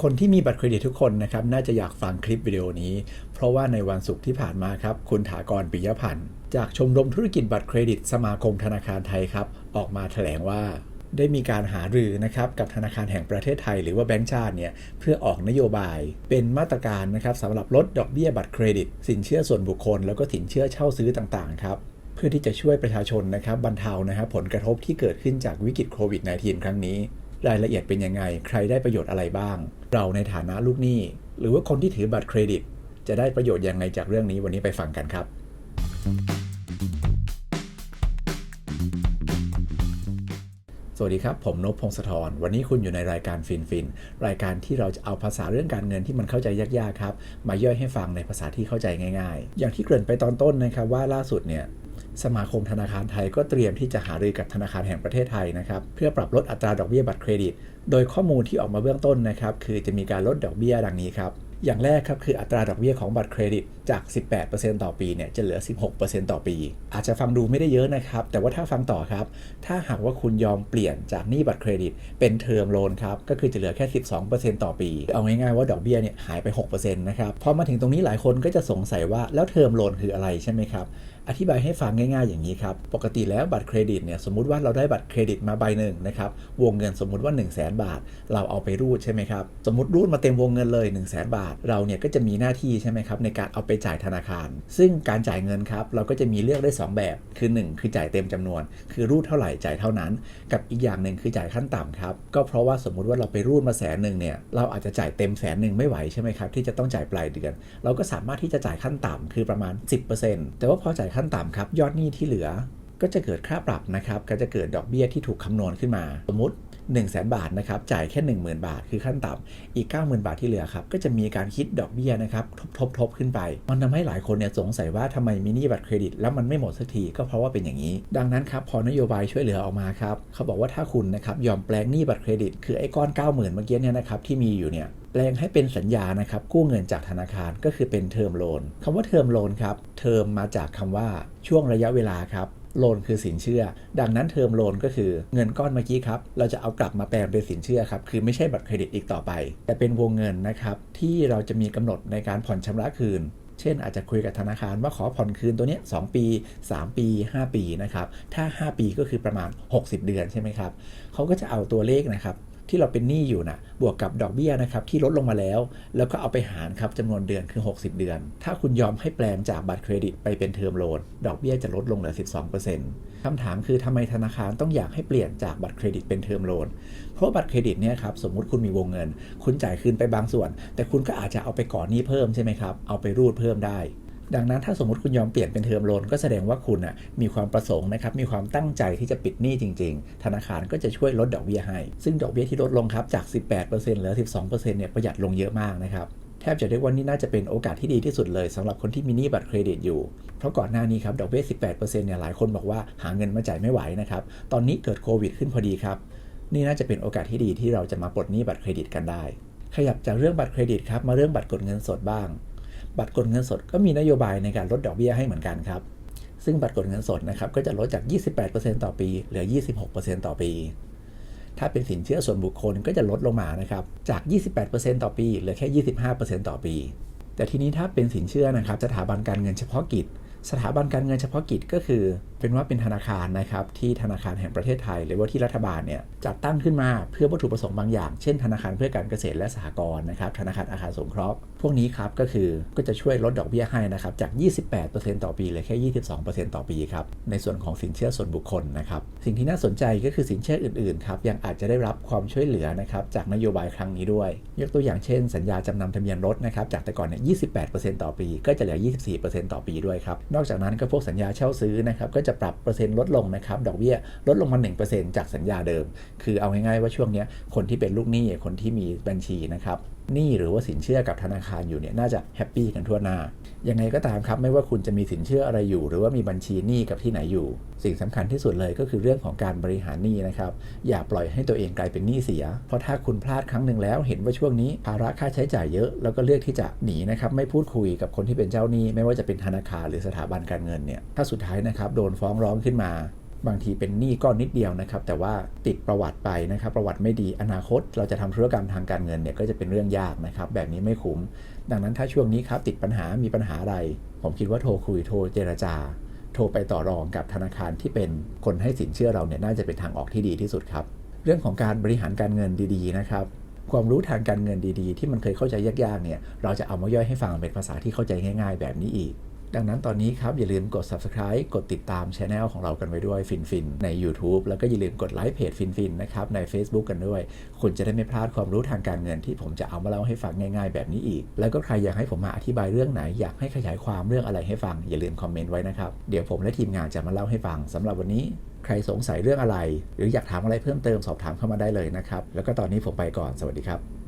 คนที่มีบัตรเครดิตทุกคนนะครับน่าจะอยากฟังคลิปวิดีโอนี้ เพราะว่าในวันศุกร์ที่ผ่านมาครับ คุณถากรปิยพันธ์จากชมรมธุรกิจบัตรเครดิต สมาคมธนาคารไทยครับ ออกมาแถลงว่าได้มีการหารือนะครับกับธนาคารแห่งประเทศไทย หรือว่าแบงก์ชาติเนี่ยเพื่อออกนโยบาย เป็นมาตรการนะครับสำหรับลดดอกเบี้ยบัตรเครดิต สินเชื่อส่วนบุคคล แล้วก็สินเชื่อเช่าซื้อต่างๆครับเพื่อที่จะช่วยประชาชนนะครับบรรเทานะครับผลกระทบที่เกิดขึ้นจากวิกฤตโควิด -19 ครั้งนี้ รายละเอียดเป็นยังไง ใครได้ประโยชน์อะไรบ้าง เราในฐานะลูกหนี้ หรือว่าคนที่ถือบัตรเครดิต จะได้ประโยชน์ยังไงจากเรื่องนี้วันนี้ไปฟังกันครับ สวัสดีครับ ผมนพพงศธร วันนี้คุณอยู่ในรายการฟินฟินรายการที่เราจะเอาภาษาเรื่องการเงินที่มันเข้าใจยากๆครับ มาย่อยให้ฟังในภาษาที่เข้าใจง่าย ๆ อย่างที่เกริ่นไปตอนต้นนะครับว่าล่าสุดเนี่ย สมาคมธนาคารไทยก็เตรียมที่จะหารือกับธนาคารแห่งประเทศไทยนะครับ เพื่อปรับลดอัตราดอกเบี้ยบัตรเครดิต โดยข้อมูลที่ออกมาเบื้องต้นนะครับ คือจะมีการลดดอกเบี้ยดังนี้ครับ อย่างแรกครับคืออัตราดอกเบี้ยของบัตรเครดิตจาก 18%ต่อปีเนี่ยจะเหลือ 16%ต่อปี อาจจะฟังดูไม่ได้เยอะนะครับ แต่ว่าถ้าฟังต่อครับ ถ้าหากว่าคุณยอมเปลี่ยนจากหนี้บัตรเครดิต เป็นเทอมโลนครับ ก็คือจะเหลือแค่ 12%ต่อปี เอาง่ายๆว่าดอกเบี้ยเนี่ยหายไป 6%นะครับ พอมาถึงตรงนี้หลายคนก็จะสงสัยว่าแล้วเทอมโลนคืออะไรใช่ไหมครับ อธิบายให้ฟังง่ายๆอย่างนี้ครับ ปกติแล้วบัตรเครดิตเนี่ยสมมติว่าเราได้บัตรเครดิตมาใบหนึ่งนะครับ วงเงินสมมุติว่า 1 0 0 0 0แบาท เราเอาไปรูดใช่ไหมครับ สมมติรูดมาเต็มวงเงินเลย 1 0 0 0 0แบาท เราเนี่ยก็จะมีหน้าที่ใช่ไหมครับในการเอาไปจ่ายธนาคาร ซึ่งการจ่ายเงินครับเราก็จะมีเลือกได้ 2 แบบ คือ 1 คือจ่ายเต็มจำนวน คือรูดเท่าไหร่จ่ายเท่านั้น กับอีกอย่างหนึ่งคือจ่ายขั้นต่ำครับ ก็เพราะว่าสมมติว่าเราไปรูดมาแสนหนึ่งเนี่ย เราอาจจะจ่ายเต็มแสนหนึ่งไม่ไหวใช่ไหมครับที่จะต้องจ่ายปลายเดือน เราก็สามารถที่จะจ่ายขั้นต่ำคือประมาณ 10%แต่ว่าพอจ่ายขั้นต่ำครับ ยอดหนี้ที่เหลือก็จะเกิดค่าปรับนะครับ ก็จะเกิดดอกเบี้ยที่ถูกคำนวณขึ้นมา สมมติ 1 0 0 0 0แบาทนะครับจ่ายแค่ 10,000 บาท คือขั้นต่ำอีก 90,000 บาทที่เหลือครับก็จะมีการคิดดอกเบี้ยนะครับทบทบขึ้นไป มันทำให้หลายคนเนี่ยสงสัยว่าทำไมมีหนี้บัตรเครดิต แล้วมันไม่หมดสักทีก็เพราะว่าเป็นอย่างนี้ ดังนั้นครับพอนโยบายช่วยเหลือออกมาครับเขาบอกว่าถ้าคุณนะครับยอมแปลงหนี้บัตรเครดิต คือไอ้ก้อน 90,000 เมื่อกี้เนี่ยนะครับที่มีอยู่เนี่ยแปลงให้เป็นสัญญานะครับกู้เงินจากธนาคารก็คือเป็นเทอมโลนคำว่าเทอมโลนครับเทอมมาจากคำว่าช่วงระยะเวลาครับ โลนคือสินเชื่อ ดังนั้นเทอมโลนก็คือเงินก้อนเมื่อกี้ครับ เราจะเอากลับมาแปลงเป็นสินเชื่อครับ คือไม่ใช่บัตรเครดิตอีกต่อไป แต่เป็นวงเงินนะครับ ที่เราจะมีกำหนดในการผ่อนชำระคืน เช่นอาจจะคุยกับธนาคารว่าขอผ่อนคืนตัวนี้2ปี 3 ปี 5 ปีนะครับ ถ้า 5 ปีก็คือประมาณ 60 เดือนใช่ไหมครับเขาก็จะเอาตัวเลขนะครับ ที่เราเป็นหนี้อยู่นะบวกกับดอกเบี้ยนะครับที่ลดลงมาแล้ว แล้วก็เอาไปหารครับจำนวนเดือนคือ 60 เดือน ถ้าคุณยอมให้แปลงจากบัตรเครดิตไปเป็นเทอมโลนดอกเบี้ยจะลดลงเหลือ 12%คำถามคือทำไมธนาคารต้องอยากให้เปลี่ยนจากบัตรเครดิตเป็นเทอมโลนเพราะบัตรเครดิตเนี่ยครับสมมุติคุณมีวงเงิน คุณจ่ายคืนไปบางส่วน แต่คุณก็อาจจะเอาไปก่อนหนี้เพิ่มใช่ไหมครับเอาไปรูดเพิ่มได้ ดังนั้นถ้าสมมติคุณยอมเปลี่ยนเป็นเทอมโลนก็แสดงว่าคุณอะมีความประสงค์นะครับมีความตั้งใจที่จะปิดหนี้จริง ๆ ธนาคารก็จะช่วยลดดอกเบี้ยให้ ซึ่งดอกเบี้ยที่ลดลงครับจาก 18%เหลือ 12%เนี่ยประหยัดลงเยอะมากนะครับแทบจะเรียกว่านี่น่าจะเป็นโอกาสที่ดีที่สุดเลยสำหรับคนที่มีหนี้บัตรเครดิตอยู่ เพราะก่อนหน้านี้ครับดอกเบี้ย 18%เนี่ยหลายคนบอกว่าหาเงินมาจ่ายไม่ไหวนะครับตอนนี้เกิดโควิดขึ้นพอดีครับนี่น่าจะเป็นโอกาสที่ดีที่เราจะมาปลดหนี้บัตรเครดิตกันได้ ขยับจากเรื่องบัตรเครดิตครับมาเรื่องบัตรกดเงินสดบ้าง บัตรกดเงินสดก็มีนโยบายในการลดดอกเบี้ยให้เหมือนกันครับ ซึ่งบัตรกดเงินสดนะครับก็จะลดจาก 28%ต่อปี เหลือ 26%ต่อปี ถ้าเป็นสินเชื่อส่วนบุคคลก็จะลดลงมานะครับจาก 28%ต่อปีเหลือแค่ 25%ต่อปี แต่ทีนี้ถ้าเป็นสินเชื่อนะครับสถาบันการเงินเฉพาะกิจ สถาบันการเงินเฉพาะกิจก็คือ เป็นว่าเป็นธนาคารนะครับที่ธนาคารแห่งประเทศไทย หรือว่าที่รัฐบาลเนี่ยจัดตั้งขึ้นมาเพื่อวัตถุประสงค์บางอย่าง เช่นธนาคารเพื่อการเกษตรและสหกรณ์นะครับธนาคารอาคารสงเคราะห์พวกนี้ครับก็คือก็จะช่วยลดดอกเบี้ยให้นะครับจาก 28%ต่อปีเหลือแค่ 22%ต่อปีครับในส่วนของสินเชื่อส่วนบุคคลนะครับสิ่งที่น่าสนใจก็คือสินเชื่ออื่นๆครับยังอาจจะได้รับความช่วยเหลือนะครับจากนโยบายครั้งนี้ด้วย ยกตัวอย่างเช่น สัญญาจำนำทะเบียนรถนะครับจากแต่ก่อนเนี่ย28%ต่อปี ก็จะเหลือ 24%ต่อปีด้วยครับนอกจากนั้นก็พวกสัญญาเช่าซื้อนะครับก็จะปรับเปอร์เซ็นต์ลดลงนะครับดอกเบี้ยลดลงมา 1%จากสัญญาเดิม คือเอาง่ายๆว่าช่วงนี้คนที่เป็นลูกหนี้คนที่มีบัญชีนะครับหนี้หรือว่าสินเชื่อกับธนาคารอยู่เนี่ยน่าจะแฮปปี้กันทั่วหน้า ยังไงก็ตามครับไม่ว่าคุณจะมีสินเชื่ออะไรอยู่ หรือว่ามีบัญชีหนี้กับที่ไหนอยู่ สิ่งสำคัญที่สุดเลยก็คือเรื่องของการบริหารหนี้นะครับ อย่าปล่อยให้ตัวเองกลายเป็นหนี้เสีย เพราะถ้าคุณพลาดครั้งหนึ่งแล้ว เห็นว่าช่วงนี้ภาระค่าใช้จ่ายเยอะ แล้วก็เลือกที่จะหนีนะครับไม่พูดคุยกับคนที่เป็นเจ้าหนี้ ไม่ว่าจะเป็นธนาคารหรือสถาบันการเงินเนี่ยถ้าสุดท้ายนะครับโดนฟ้องร้องขึ้นมา บางทีเป็นหนี้ก้อนนิดเดียวนะครับ แต่ว่าติดประวัติไปนะครับ ประวัติไม่ดีอนาคต เราจะทำธุรกรรมทางการเงินเนี่ยก็จะเป็นเรื่องยากนะครับ แบบนี้ไม่คุ้ม ดังนั้นถ้าช่วงนี้ครับติดปัญหามีปัญหาอะไร ผมคิดว่าโทรคุยโทรเจรจา โทรไปต่อรองกับธนาคารที่เป็นคนให้สินเชื่อเราเนี่ยน่าจะเป็นทางออกที่ดีที่สุดครับ เรื่องของการบริหารการเงินดีๆนะครับความรู้ทางการเงินดีๆ ที่มันเคยเข้าใจยากๆเนี่ยเราจะเอามาย่อยให้ฟังเป็นภาษาที่เข้าใจง่าย ๆ แบบนี้อีก ดังนั้นตอนนี้ครับ อย่าลืมกด subscribe กดติดตามช anel ของเรากันไว้ด้วยฟินฟินใน YouTube แล้วก็อย่าลืมกดไลค์เพจฟินฟินนะครับใน Facebook กันด้วย คุณจะได้ไม่พลาดความรู้ทางการเงินที่ผมจะเอามาเล่าให้ฟังง่ายๆ แบบนี้อีก แล้วก็ใครอยากให้ผมมาอธิบายเรื่องไหนอยากให้ขยายความเรื่องอะไรให้ฟัง อย่าลืมคอมเมนต์ไว้นะครับเดี๋ยวผมและทีมงานจะมาเล่าให้ฟังสำหรับวันนี้ใครสงสัยเรื่องอะไร หรืออยากถามอะไรเพิ่มเติมสอบถามเข้ามาได้เลยนะครับแล้วก็ตอนนี้ผมไปก่อนสวัสดีครับ